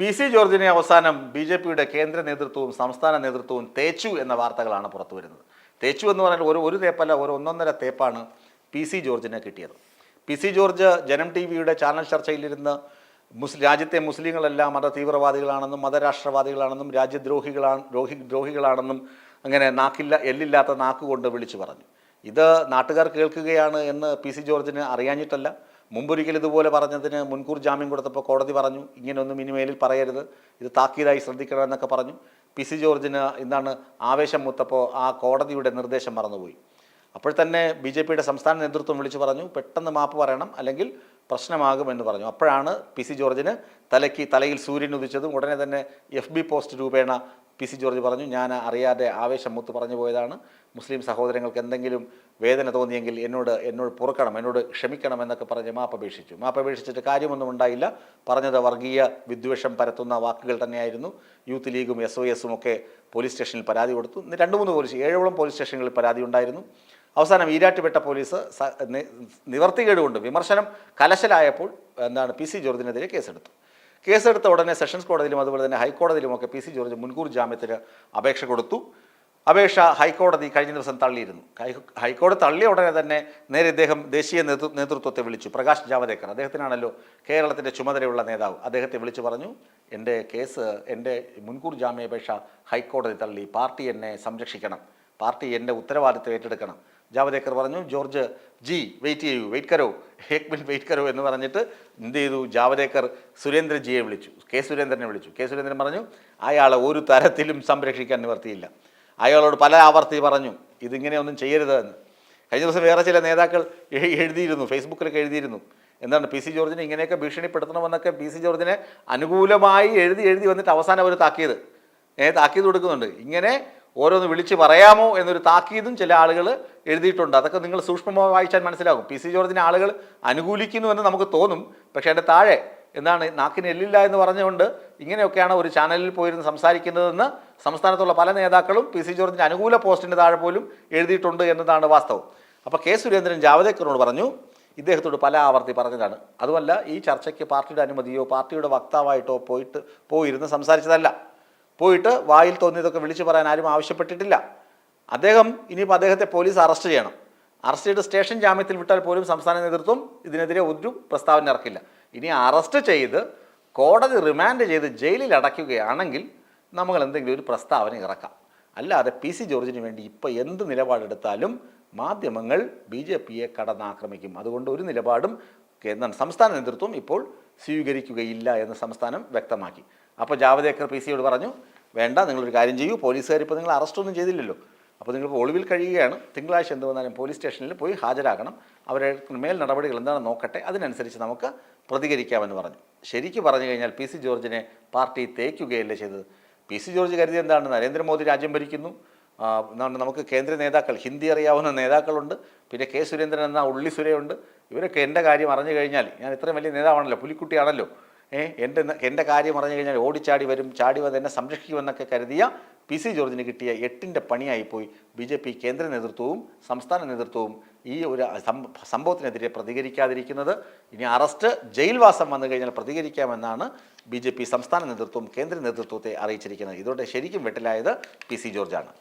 P C ജോർജിനെ അവസാനം B J പിയുടെ കേന്ദ്ര നേതൃത്വവും സംസ്ഥാന നേതൃത്വവും തേച്ചു എന്ന വാർത്തകളാണ് പുറത്തു വരുന്നത്. തേച്ചു എന്ന് പറഞ്ഞാൽ ഒരു ഒരു തേപ്പല്ല ഒരു ഒന്നൊന്നര തേപ്പാണ് പി സി ജോർജിനെ കിട്ടിയത്. P C George Janam T വിയുടെ ചാനൽ ചർച്ചയിലിരുന്ന് മുസ് രാജ്യത്തെ മുസ്ലിങ്ങളെല്ലാം മത തീവ്രവാദികളാണെന്നും മതരാഷ്ട്രവാദികളാണെന്നും രാജ്യദ്രോഹികളാണ് ദ്രോഹി ദ്രോഹികളാണെന്നും അങ്ങനെ നാക്കില്ല എല്ലില്ലാത്ത നാക്കുകൊണ്ട് വിളിച്ചു പറഞ്ഞു. ഇത് നാട്ടുകാർ കേൾക്കുകയാണ് എന്ന് പി സി ജോർജിന് അറിയാഞ്ഞിട്ടല്ല. മുമ്പൊരിക്കൽ ഇതുപോലെ പറഞ്ഞതിന് മുൻകൂർ ജാമ്യം കൊടുത്തപ്പോൾ കോടതി പറഞ്ഞു ഇങ്ങനെയൊന്നും ഇനി മേലിൽ പറയരുത് ഇത് താക്കീതായി ശ്രദ്ധിക്കണം എന്നൊക്കെ പറഞ്ഞു. പി സി ജോർജിന് എന്താണ് ആവേശം മൂത്തപ്പോൾ ആ കോടതിയുടെ നിർദ്ദേശം മറന്നുപോയി. അപ്പോൾ തന്നെ ബി ജെ പിയുടെ സംസ്ഥാന നേതൃത്വം വിളിച്ചു പറഞ്ഞു പെട്ടെന്ന് മാപ്പ് പറയണം അല്ലെങ്കിൽ പ്രശ്നമാകുമെന്ന് പറഞ്ഞു. അപ്പോഴാണ് പി സി ജോർജിന് തലയ്ക്ക് തലയിൽ സൂര്യൻ ഉദിച്ചതും ഉടനെ തന്നെ എഫ് ബി പോസ്റ്റ് രൂപേണ പി സി ജോർജ് പറഞ്ഞു. ഞാൻ അറിയാതെ ആവേശം മുത്ത് പറഞ്ഞു പോയതാണ്. മുസ്ലിം സഹോദരങ്ങൾക്ക് എന്തെങ്കിലും വേദന തോന്നിയെങ്കിൽ എന്നോട് എന്നോട് പൊറുക്കണം എന്നോട് ക്ഷമിക്കണം എന്നൊക്കെ പറഞ്ഞ് മാപ്പപേക്ഷിച്ചു മാപ്പപേക്ഷിച്ചിട്ട് കാര്യമൊന്നും ഉണ്ടായില്ല. പറഞ്ഞത് വർഗീയ വിദ്വേഷം പരത്തുന്ന വാക്കുകൾ തന്നെയായിരുന്നു. യൂത്ത് ലീഗും എസ് ഒ എസും ഒക്കെ പോലീസ് സ്റ്റേഷനിൽ പരാതി കൊടുത്തു. രണ്ട് മൂന്ന് പോലീസ് ഏഴോളം പോലീസ് സ്റ്റേഷനുകളിൽ പരാതി ഉണ്ടായിരുന്നു. അവസാനം ഈരാറ്റുപേട്ട പോലീസ് നിവർത്തികേടുകൊണ്ട് വിമർശനം കലശലായപ്പോൾ എന്താണ് പി സി ജോർജിനെതിരെ കേസെടുത്തു. കേസെടുത്ത ഉടനെ സെഷൻസ് കോടതിയിലും അതുപോലെ തന്നെ ഹൈക്കോടതിയിലുമൊക്കെ പി സി ജോർജ് മുൻകൂർ ജാമ്യത്തിന് അപേക്ഷ കൊടുത്തു. അപേക്ഷ ഹൈക്കോടതി കഴിഞ്ഞ ദിവസം തള്ളിയിരുന്നു. ഹൈക്കോടതി തള്ളിയ ഉടനെ തന്നെ നേരെ ഇദ്ദേഹം ദേശീയ നേതൃ നേതൃത്വത്തെ വിളിച്ചു. പ്രകാശ് ജാവദേക്കർ അദ്ദേഹത്തിനാണല്ലോ കേരളത്തിന്റെ ചുമതലയുള്ള നേതാവ്. അദ്ദേഹത്തെ വിളിച്ചു പറഞ്ഞു എന്റെ കേസ് എന്റെ മുൻകൂർ ജാമ്യാപേക്ഷ ഹൈക്കോടതി തള്ളി. പാർട്ടി എന്നെ സംരക്ഷിക്കണം. പാർട്ടി എന്റെ ഉത്തരവാദിത്വം ഏറ്റെടുക്കണം. ജാവദേക്കർ പറഞ്ഞു ജോർജ് ജി വെയിറ്റ് ചെയ്യൂ വെയിറ്റ് കരോ ഏക് മിനിറ്റ് വെയിറ്റ് കരോ എന്ന് പറഞ്ഞിട്ട് എന്ത് ചെയ്തു? ജാവദേക്കർ സുരേന്ദ്രജിയെ വിളിച്ചു. കെ സുരേന്ദ്രനെ വിളിച്ചു. കെ സുരേന്ദ്രൻ പറഞ്ഞു അയാളെ ഒരു തരത്തിലും സംരക്ഷിക്കാൻ നിവർത്തിയില്ല. അയാളോട് പല ആവർത്തി പറഞ്ഞു ഇതിങ്ങനെയൊന്നും ചെയ്യരുത് എന്ന്. കഴിഞ്ഞ ദിവസം വേറെ ചില നേതാക്കൾ എഴുതിയിരുന്നു ഫേസ്ബുക്കിലൊക്കെ എഴുതിയിരുന്നു. എന്താണ് പി സി ജോർജിനെ ഇങ്ങനെയൊക്കെ ഭീഷണിപ്പെടുത്തണമെന്നൊക്കെ പി സി ജോർജിനെ അനുകൂലമായി എഴുതി എഴുതി വന്നിട്ട് അവസാനം അവർ താക്കിയത് ഏ താക്കീത് കൊടുക്കുന്നുണ്ട്. ഇങ്ങനെ ഓരോന്ന് വിളിച്ച് പറയാമോ എന്നൊരു താക്കീതും ചില ആളുകൾ എഴുതിയിട്ടുണ്ട്. അതൊക്കെ നിങ്ങൾ സൂക്ഷ്മമായി വായിച്ചാൽ മനസ്സിലാകും. പി സി ജോർജിനെ ആളുകൾ അനുകൂലിക്കുന്നു എന്ന് നമുക്ക് തോന്നും. പക്ഷേ അതിന്റെ താഴെ എന്താണ് നാക്കിന് എല്ലില്ല എന്ന് പറഞ്ഞുകൊണ്ട് ഇങ്ങനെയൊക്കെയാണ് ഒരു ചാനലിൽ പോയിരുന്ന് സംസാരിക്കുന്നതെന്ന് സംസ്ഥാനത്തുള്ള പല നേതാക്കളും പി സി ജോർജിന്റെ അനുകൂല പോസ്റ്റിന്റെ താഴെ പോലും എഴുതിയിട്ടുണ്ട് എന്നതാണ് വാസ്തവം. അപ്പോൾ കെ സുരേന്ദ്രൻ ജാവദേക്കറിനോട് പറഞ്ഞു ഇദ്ദേഹത്തോട് പല ആവർത്തി പറഞ്ഞതാണ്. അതുമല്ല ഈ ചർച്ചയ്ക്ക് പാർട്ടിയുടെ അനുമതിയോ പാർട്ടിയുടെ വക്താവായിട്ടോ പോയിട്ട് പോയിരുന്ന് സംസാരിച്ചതല്ല. പോയിട്ട് വായിൽ തോന്നിയതൊക്കെ വിളിച്ചു പറയാൻ ആരും ആവശ്യപ്പെട്ടിട്ടില്ല. അദ്ദേഹം ഇനിയിപ്പോൾ അദ്ദേഹത്തെ പോലീസ് അറസ്റ്റ് ചെയ്യണം. അറസ്റ്റ് ചെയ്ത് സ്റ്റേഷൻ ജാമ്യത്തിൽ വിട്ടാൽ പോലും സംസ്ഥാന നേതൃത്വം ഇതിനെതിരെ ഒരു പ്രസ്താവന ഇറക്കില്ല. ഇനി അറസ്റ്റ് ചെയ്ത് കോടതി റിമാൻഡ് ചെയ്ത് ജയിലിൽ അടയ്ക്കുകയാണെങ്കിൽ നമ്മൾ എന്തെങ്കിലും ഒരു പ്രസ്താവന ഇറക്കാം. അല്ലാതെ പി സി ജോർജിന് വേണ്ടി ഇപ്പോൾ എന്ത് നിലപാടെടുത്താലും മാധ്യമങ്ങൾ ബി ജെ പിയെ കടന്നാക്രമിക്കും. അതുകൊണ്ട് ഒരു നിലപാടും കേന്ദ്ര സംസ്ഥാന നേതൃത്വം ഇപ്പോൾ സ്വീകരിക്കുകയില്ല എന്ന് സംസ്ഥാനം വ്യക്തമാക്കി. അപ്പോൾ ജാവദേക്കർ പി സിയോട് പറഞ്ഞു വേണ്ട നിങ്ങളൊരു കാര്യം ചെയ്യൂ. പോലീസുകാർ ഇപ്പോൾ നിങ്ങൾ അറസ്റ്റൊന്നും ചെയ്തില്ലല്ലോ. അപ്പോൾ നിങ്ങൾ ഒളിവിൽ കഴിയുകയാണ്. തിങ്കളാഴ്ച എന്ത് വന്നാലും പോലീസ് സ്റ്റേഷനിൽ പോയി ഹാജരാകണം. അവരുടെ മേൽ നടപടികൾ എന്താണെന്ന് നോക്കട്ടെ. അതിനനുസരിച്ച് നമുക്ക് പ്രതികരിക്കാമെന്ന് പറഞ്ഞു. ശരിക്കും പറഞ്ഞു കഴിഞ്ഞാൽ പി സി ജോർജിനെ പാർട്ടി തേക്കുകയല്ലേ ചെയ്തത്. പി സി ജോർജ് കരുതി എന്താണ്? നരേന്ദ്രമോദി രാജ്യം ഭരിക്കുന്നു. എന്താണ്? നമുക്ക് കേന്ദ്ര നേതാക്കൾ ഹിന്ദി അറിയാവുന്ന നേതാക്കളുണ്ട്. പിന്നെ കെ സുരേന്ദ്രൻ എന്ന ഉള്ളി സുരയുണ്ട്. ഇവരൊക്കെ എന്റെ കാര്യം അറിഞ്ഞു കഴിഞ്ഞാൽ ഞാൻ ഇത്രയും വലിയ നേതാവാണല്ലോ പുലിക്കുട്ടിയാണല്ലോ. എന്റെ എന്റെ കാര്യം പറഞ്ഞു കഴിഞ്ഞാൽ ഓടിച്ചാടി വരും ചാടി വന്ന് എന്നെ സംരക്ഷിക്കുമെന്നൊക്കെ കരുതിയ പി സി ജോർജിന് കിട്ടിയ എട്ടിന്റെ പണിയായിപ്പോയി. ബി ജെ പി കേന്ദ്ര നേതൃത്വവും സംസ്ഥാന നേതൃത്വവും ഈ ഒരു സംഭവത്തിനെതിരെ പ്രതികരിക്കാതിരിക്കുന്നത്. ഇനി അറസ്റ്റ് ജയിൽവാസം വന്നു കഴിഞ്ഞാൽ പ്രതികരിക്കാമെന്നാണ് ബി ജെ പി സംസ്ഥാന നേതൃത്വവും കേന്ദ്ര നേതൃത്വത്തെ അറിയിച്ചിരിക്കുന്നത്. ഇതോടെ ശരിക്കും വെട്ടിലായത് പി സി ജോർജാണ്.